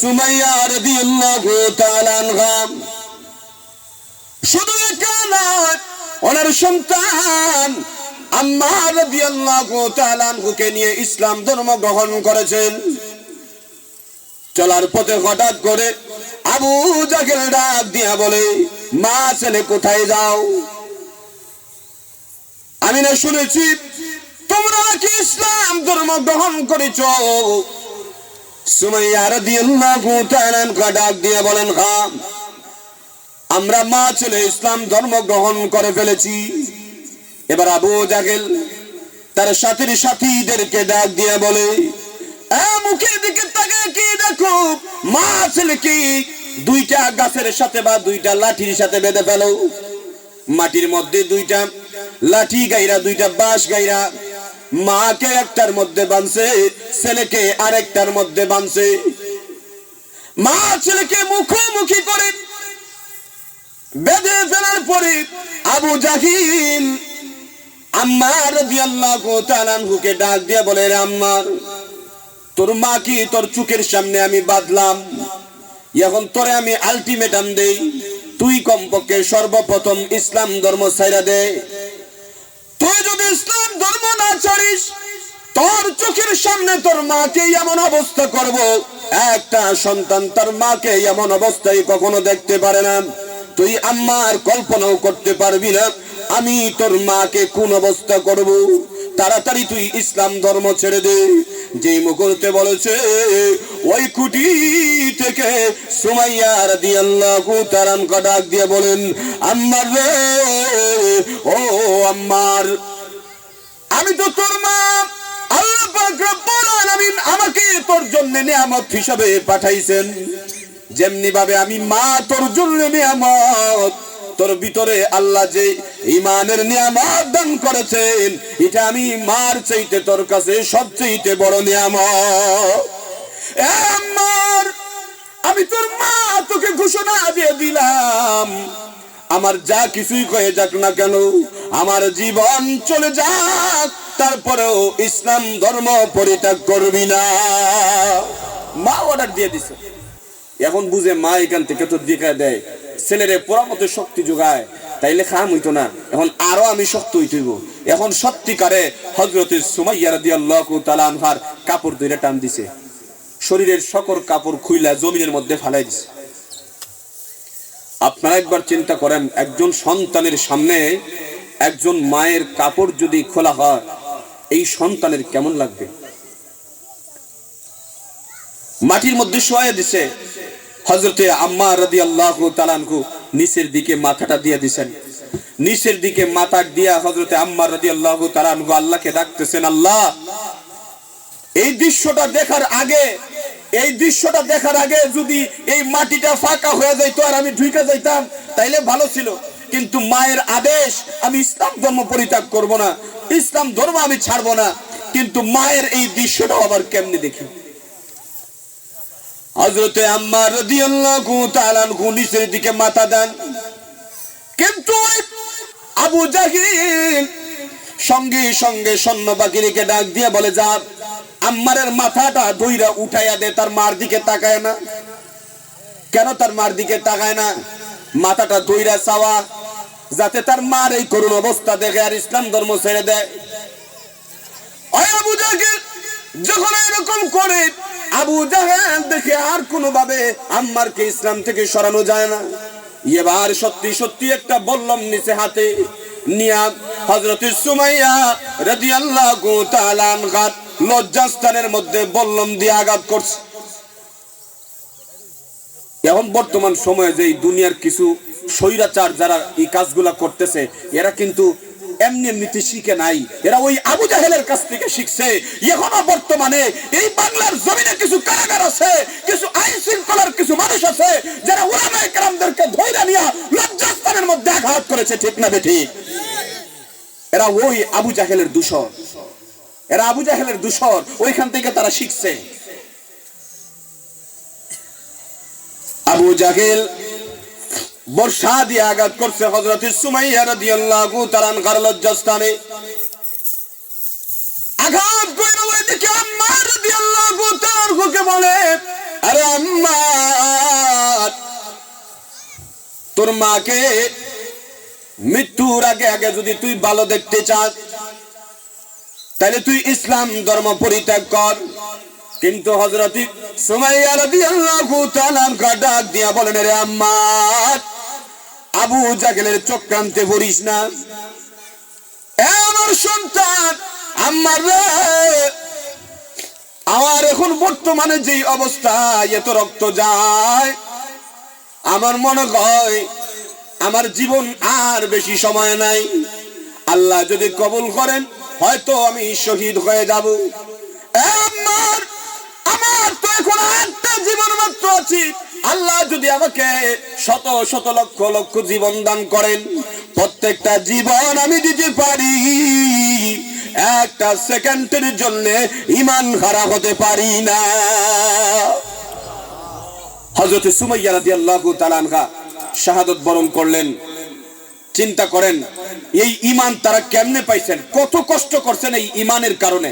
সুমাইয়া ওনার সন্তান আনহুকে নিয়ে ইসলাম ধর্ম গ্রহণ করেছেন। চলার পথে হঠাৎ করে আবু জাহেল ডাক দিয়া বলে, মা ছেলে, কোথায় যাও? আমি না শুনেছি, তোমরা কি ইসলাম ধর্ম গ্রহণ করেছ? আমরা মা ছেলে ইসলাম ধর্ম গ্রহণ করে ফেলেছি। এবার আবু তার সাথীর সাথীদেরকে ডাক দিয়ে বলে "এ, মুখের দিকে দেখো? মা ছেলে কি দুইটা গাছের সাথে বা দুইটা লাঠির সাথে বেঁধে ফেলো। মাটির মধ্যে দুইটা লাঠি গাইরা দুইটা বাঁশ গাইরা মাকে একটার মধ্যে বাঁধছে ছেলেকে আরেকটার মধ্যে বাঁধছে মা ছেলেকে মুখোমুখি করে বেঁধে ফেলার পরে আবু জাহিল তোর মা কি তোর চোখের সামনে আমি বাঁধলাম? এখন তোরে আমি আলটিমেটাম তুই কমপক্ষে সর্বপ্রথম ইসলাম ধর্ম ছাইরা দে। তুই যদি ইসলাম ধর্ম না ছাড়িস, তোর চোখের সামনে তোর মাকে এমন অবস্থা করব, একটা সন্তান তার মাকে এমন অবস্থায় কখনো দেখতে পারে না। তুই আম্মার কল্পনাও করতে পারবি না, আমি তোর মাকে কোন অবস্থা করব? তাড়াতাড়ি তুই ইসলাম ধর্ম ছেড়ে দে। যে মুহূর্তে বলেছে, ওই কুটি থেকে সুমাইয়া রাদিয়াল্লাহু তাআলা ডাক দিয়ে বলেন, আম্মার রে ও আম্মার। আমি তো তোর মা। আমাকে তোর জন্য নিয়ামত হিসাবে পাঠাইছেন। যেমনি ভাবে আমি মা তোর জন্য নিয়ামত, তোর ভিতরে আল্লাহ যে ইমানের নিয়ামত দান করেছেন, এটা আমি মার চাইতে তোর কাছে সবচেয়ে বড় নিয়ামত। আমি তোর মা তোকে ঘোষণা দিয়ে দিলাম। আমার যা কিছুই কয়ে যাক না কেন, আমার জীবন চলে যাক, তারপরেও ইসলাম ধর্ম পরিত্যাগ করবি না। মা অর্ডার দিয়ে দিছে। এখন বুঝে মা এখান থেকে তো দেখা দেয়। ছেলেরে পরামতে শক্তি যোগায়, তাইলে খাম হইতো না। এখন আরও আমি শক্ত হইতেইব এখন সত্যিকারে হজরতের সুমাইয়া রাদিয়াল্লাহু তাআলা আনহার কাপড় ধরে টান দিছে। শরীরের সকল কাপড় খুইলা জমিনের মধ্যে ফালাই দিছে। আপনারা একবার চিন্তা করেন, একজন সন্তানের সামনে একজন মায়ের কাপড় যদি খোলা হয়, এই সন্তানের কেমন লাগবে? মাটির মধ্যে শোয়া দিছে। হজরতে আম্মা রাদি আল্লাহ তালানকু নিচের দিকে মাথাটা দিয়ে দিছেন। নিচের দিকে মাথা দিয়া হজরতে আম্মা রাদি আল্লাহ তালানকু আল্লাহকে ডাকতেছেন, আল্লাহ, এই দৃশ্যটা দেখার আগে এই দৃশ্যটা দেখার আগে যদি এই মাটিটা ফাঁকা হয়ে যাইতো আর আমি ঢুকে যাইতাম, তাইলে ভালো ছিল। কিন্তু মায়ের আদেশ, আমি ইসলাম ধর্ম পরিত্যাগ করব না, ইসলাম ধর্ম আমি ছাড়বো না। কিন্তু মায়ের এই দৃশ্যটা আবার কেমনে দেখি? হজরতে আম্মার নিচের দিকে মাথা দেন। কিন্তু আবু জাহিল সঙ্গে সঙ্গে সৈন্য বাকিরিকে ডাক দিয়ে বলে যা আম্মারের মাথাটা দইরা উঠাইয়া দে, তার মার দিকে তাকায় না। কেন তার মার দিকে তাকায় না? মাথাটা দইরা চাওয়া, যাতে তার মার এই করুণ অবস্থা দেখে আর ইসলাম ধর্ম ছেড়ে দেয়। যখন এরকম করে, আবু জাহেল দেখে আর কোনোভাবে আম্মারকে ইসলাম থেকে সরানো যায় না। এবার সত্যি সত্যি একটা বললাম নিচে হাতে নিয়া হজরত সুমাইয়া রাদিয়াল্লাহু তাআলা আনহার লজ্জাস্থানের মধ্যে বললাম দিয়ে আঘাত করছে। এখন বর্তমান সময়ে যে দুনিয়ার কিছু স্বৈরাচার যারা এই কাজগুলা করতেছে, এরা কিন্তু এমনি এমনিতে শিখে নাই। এরা ওই আবু জাহেলের কাছ থেকে শিখছে, এখনও বর্তমানে এই বাংলার জমিনে কিছু কারাগার আছে, কিছু আইন শৃঙ্খলার কিছু মানুষ আছে, যারা কেরামদেরকে নিয়ে লজ্জাস্থানের মধ্যে আঘাত করেছে, ঠিক না বেঠি এরা ওই আবু জাহেলের দূষর এরা আবু জাহেলের দূষর, ওইখান থেকে তারা শিখছে। আবু জাহেল বর্ষা দিয়ে আঘাত করছে হজরত সুমাইয়া আঘাত রাদিয়াল্লাহু তাআলা আনহুকে বলে, আরে আম্মার, তোর মাকে মৃত্যুর আগে আগে যদি তুই ভালো দেখতে চাস তাহলে তুই ইসলাম ধর্ম পরিত্যাগ কর। কিন্তু হজরত দিয়া বলেন রে আম্মার, আবু জাহেলের চক্রান্তে পড়িস না। আমার সন্তান আমার আমার এখন বর্তমানে যেই অবস্থা এত রক্ত যায়, আমার মনে হয় আমার জীবন আর বেশি সময় নাই। আল্লাহ যদি কবুল করেন হয়তো আমি শহীদ হয়ে যাব। আমার আমার তো এখন একটা জীবন মাত্র আছে। আল্লাহ যদি আমাকে শত শত লক্ষ লক্ষ জীবন দান করেন, প্রত্যেকটা জীবন আমি দিতে পারি। একটা সেকেন্ডের জন্য ইমান হারা হতে পারি না। হজরত সুমাইয়া রাদিয়াল্লাহু তাআলা শাহাদত বরণ করলেন। চিন্তা করেন এই ইমান তারা কেমনে পাইছেন? কত কষ্ট করছেন এই ইমানের কারণে?